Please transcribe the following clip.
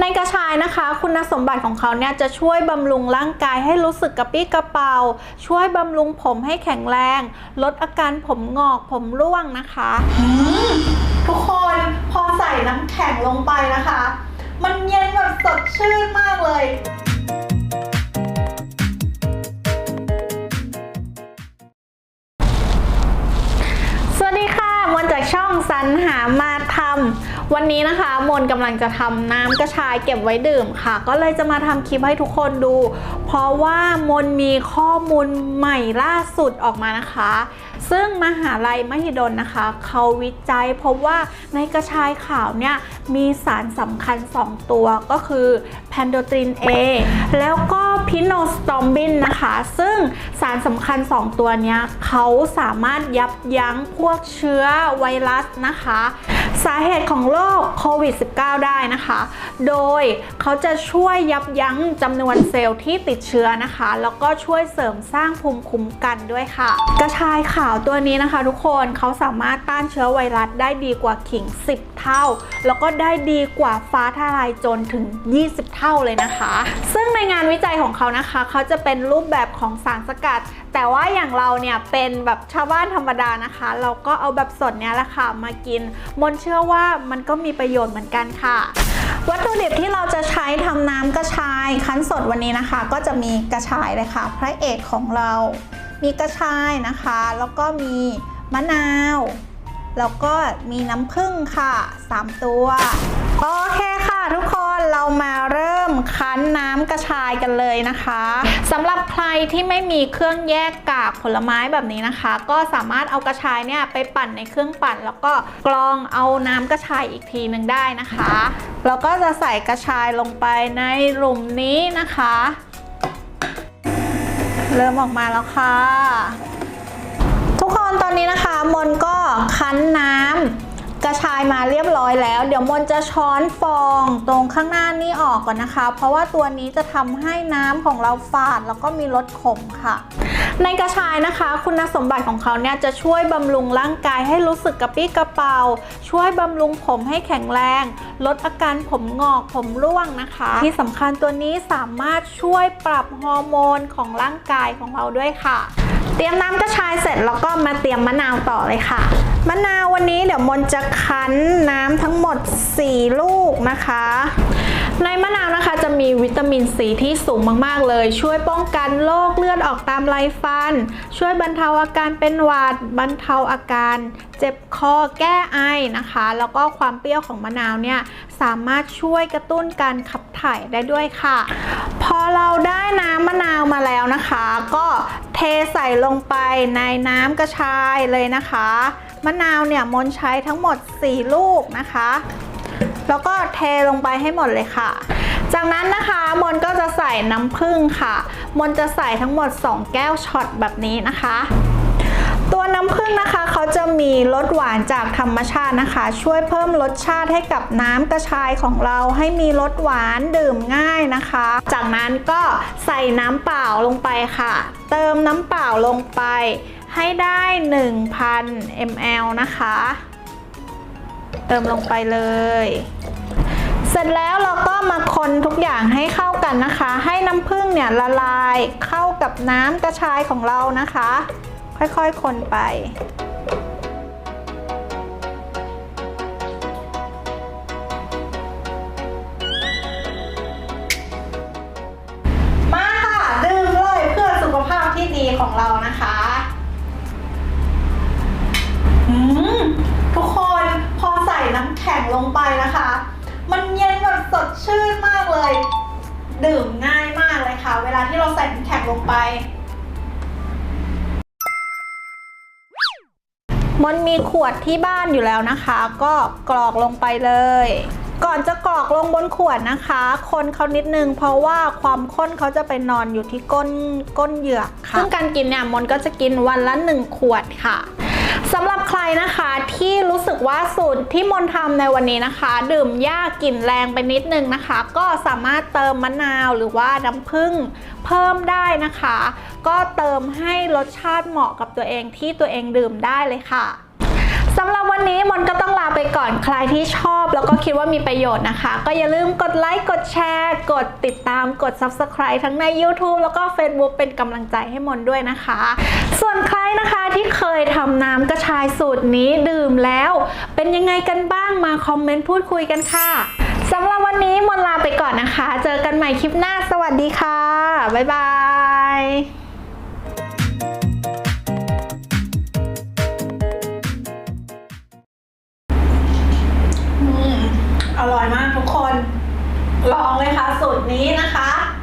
ในกระชายนะคะ คุณสมบัติของเขาเนี่ยจะช่วยบำรุงร่างกายให้รู้สึกกระปรี้กระเป๋า ช่วยบำรุงผมให้แข็งแรง ลดอาการผมงอกผมร่วงนะคะทุกคนพอใส่น้ำแข็งลงไปนะคะ มันเย็นแบบสดชื่นมากเลย สรรหามาทำวันนี้นะคะ มนกำลังจะทำน้ำกระชายเก็บไว้ดื่มค่ะ ก็เลยจะมาทำคลิปให้ทุกคนดู เพราะว่ามนมีข้อมูลใหม่ล่าสุดออกมานะคะ ซึ่งมหาลัยมหิดลนะคะ เขาวิจัยพบว่าในกระชายขาวเนี่ยมีสารสำคัญ 2 ตัวก็คือแพนโดตริน A แล้วก็พิโนสตอมบินนะคะ ซึ่งสารสำคัญ 2 ตัวเนี้ยเขาสามารถยับยั้งพวกเชื้อไวรัสนะคะ สาเหตุของโรคโควิด -19 ได้นะคะ โดยเขาจะช่วยยับยั้งจำนวนเซลล์ที่ติดเชื้อนะคะ แล้วก็ช่วยเสริมสร้างภูมิคุ้มกันด้วยค่ะ กระชายขาวตัวนี้นะคะ ทุกคนเขาสามารถต้านเชื้อไวรัสได้ดีกว่าขิง 10 เท่า แล้วก็ได้ดีกว่าฟ้าทลายโจรถึง 20 เท่าเลยนะคะ ซึ่งในงานวิจัยของเขานะคะ เขาจะเป็นรูปแบบของสารสกัด แต่ว่าอย่างเราเนี่ยเป็นแบบชาวบ้านธรรมดานะคะ เราก็เอาแบบสดเนี้ยแหละค่ะมากิน มนเชื่อว่ามันก็มีประโยชน์เหมือนกันค่ะ วัตถุดิบที่เราจะใช้ทำน้ำกระชายคั้นสดวันนี้นะคะ ก็จะมีกระชายเลยค่ะ พระเอกของเรา มีกระชายนะคะ แล้วก็มีมะนาว แล้วก็มีน้ำผึ้งค่ะ 3 ตัว โอเคค่ะทุกคนเรามาเริ่ มคั้นน้ำกระชายกันเลยนะคะสำหรับใครที่ไม่มีเครื่องแยกกากผลไม้แบบนี้นะคะ ก็สามารถเอากระชายเนี่ยไปปั่นในเครื่องปั่น แล้วก็กรองเอาน้ำกระชายอีกทีหนึ่งได้นะคะแล้วก็จะใส่กระชายลงไปในหลุมนี้นะคะ เริ่มออกมาแล้วค่ะ ทุกคนตอนนี้นะคะมนก็คั้นน้ำ กระชายมาเรียบร้อยแล้ว เดี๋ยวมนจะช้อนฟองตรงข้างหน้านี้ออกก่อนนะคะ เพราะว่าตัวนี้จะทำให้น้ำของเราฝาดแล้วก็มีรสขมค่ะ ในกระชายนะคะ คุณสมบัติของเขาเนี่ยจะช่วยบำรุงร่างกายให้รู้สึกกระปรี้กระเป๋าช่วยบำรุงผมให้แข็งแรง ลดอาการผมงอกผมร่วงนะคะ ที่สำคัญตัวนี้สามารถช่วยปรับฮอร์โมนของร่างกายของเราด้วยค่ะ เตรียมน้ำกระชายเสร็จแล้วก็มาเตรียมมะนาวต่อเลยค่ะ มะนาววันนี้เดี๋ยวมนจะคั้นน้ำทั้งหมด 4 ลูกนะคะ ในมะนาวนะคะจะมีวิตามินซีที่สูงมากๆเลย ช่วยป้องกันโรคเลือดออกตามไรฟัน ช่วยบรรเทาอาการเป็นหวัดบรรเทาอาการเจ็บคอแก้ไอนะคะ แล้วก็ความเปรี้ยวของมะนาวเนี่ยสามารถช่วยกระตุ้นการขับถ่ายได้ด้วยค่ะ พอเราได้น้ำมะนาวมาแล้วนะคะ ก็เทใส่ลงไปในน้ำกระชายเลยนะคะ มะนาวเนี่ยมนใช้ทั้งหมด 4 ลูกนะคะ แล้วก็เทลงไปให้หมดเลยค่ะ จากนั้นนะคะมนก็จะใส่น้ำผึ้งค่ะ มนจะใส่ทั้งหมด 2 แก้วช็อตแบบนี้นะคะ ตัวน้ำผึ้งนะคะเขาจะมีรสหวานจากธรรมชาตินะคะ ช่วยเพิ่มรสชาติให้กับน้ำกระชายของเราให้มีรสหวานดื่มง่ายนะคะ จากนั้นก็ใส่น้ำเปล่าลงไปค่ะ เติมน้ำเปล่าลงไป ให้ได้ 1,000 ml นะคะ เติมลงไปเลย เสร็จแล้วเราก็มาคนทุกอย่างให้เข้ากันนะคะ ให้น้ำผึ้งเนี่ยละลายเข้ากับน้ำกระชายของเรานะคะ ค่อยๆ คนไป มาค่ะดื่มเลยเพื่อสุขภาพที่ดีของเรานะคะอืมทุกคนพอใส่น้ำแข็งลงไปนะคะ มันเย็นแบบสดชื่นมากเลย ดื่มง่ายมากเลยค่ะ เวลาที่เราใส่น้ำแข็งลงไป มันมีขวดที่บ้านอยู่แล้วนะคะ ก็กรอกลงไปเลย ก่อนจะกรอกลงบนขวดนะคะ คนเขานิดนึง เพราะว่าความข้นเขาจะไปนอนอยู่ที่ก้นก้นเหยือกค่ะซึ่งการกินเนี่ยมนก็จะกินวันละหนึ่งขวดค่ะ สำหรับใครนะคะที่รู้สึกว่าสูตรที่มนทำในวันนี้นะคะ ดื่มยากกลิ่นแรงไปนิดนึงนะคะ ก็สามารถเติมมะนาวหรือว่าน้ำผึ้งเพิ่มได้นะคะ ก็เติมให้รสชาติเหมาะกับตัวเองที่ตัวเองดื่มได้เลยค่ะ สำหรับวันนี้มนก็ต้องลาไปก่อนใครที่ชอบ แล้วก็คิดว่ามีประโยชน์นะคะ ก็อย่าลืมกดไลค์กดแชร์ กดติดตามกด Subscribe ทั้งใน YouTube แล้วก็ Facebook เป็นกำลังใจให้มนด้วยนะคะ ส่วนใครนะคะที่เคยทำน้ำกระชายสูตรนี้ดื่มแล้ว เป็นยังไงกันบ้างมาคอมเมนต์พูดคุยกันค่ะสำหรับวันนี้มนลาไปก่อนนะคะ เจอกันใหม่คลิปหน้าสวัสดีค่ะบ๊ายบาย ร่อยมากทุกคน ลองเลยค่ะสูตรนี้นะคะ